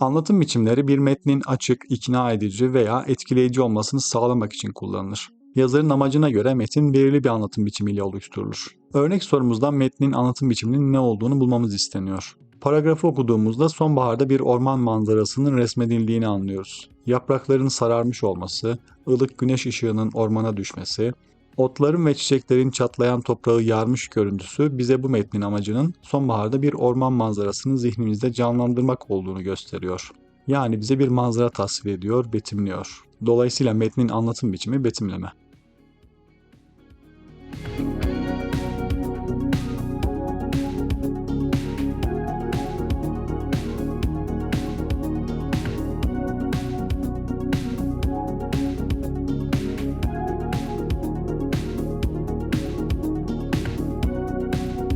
Anlatım biçimleri bir metnin açık, ikna edici veya etkileyici olmasını sağlamak için kullanılır. Yazarın amacına göre metin belirli bir anlatım biçimiyle oluşturulur. Örnek sorumuzdan metnin anlatım biçiminin ne olduğunu bulmamız isteniyor. Paragrafı okuduğumuzda sonbaharda bir orman manzarasının resmedildiğini anlıyoruz. Yaprakların sararmış olması, ılık güneş ışığının ormana düşmesi, otların ve çiçeklerin çatlayan toprağı yarmış görüntüsü bize bu metnin amacının sonbaharda bir orman manzarasını zihnimizde canlandırmak olduğunu gösteriyor. Yani bize bir manzara tasvir ediyor, betimliyor. Dolayısıyla metnin anlatım biçimi betimleme.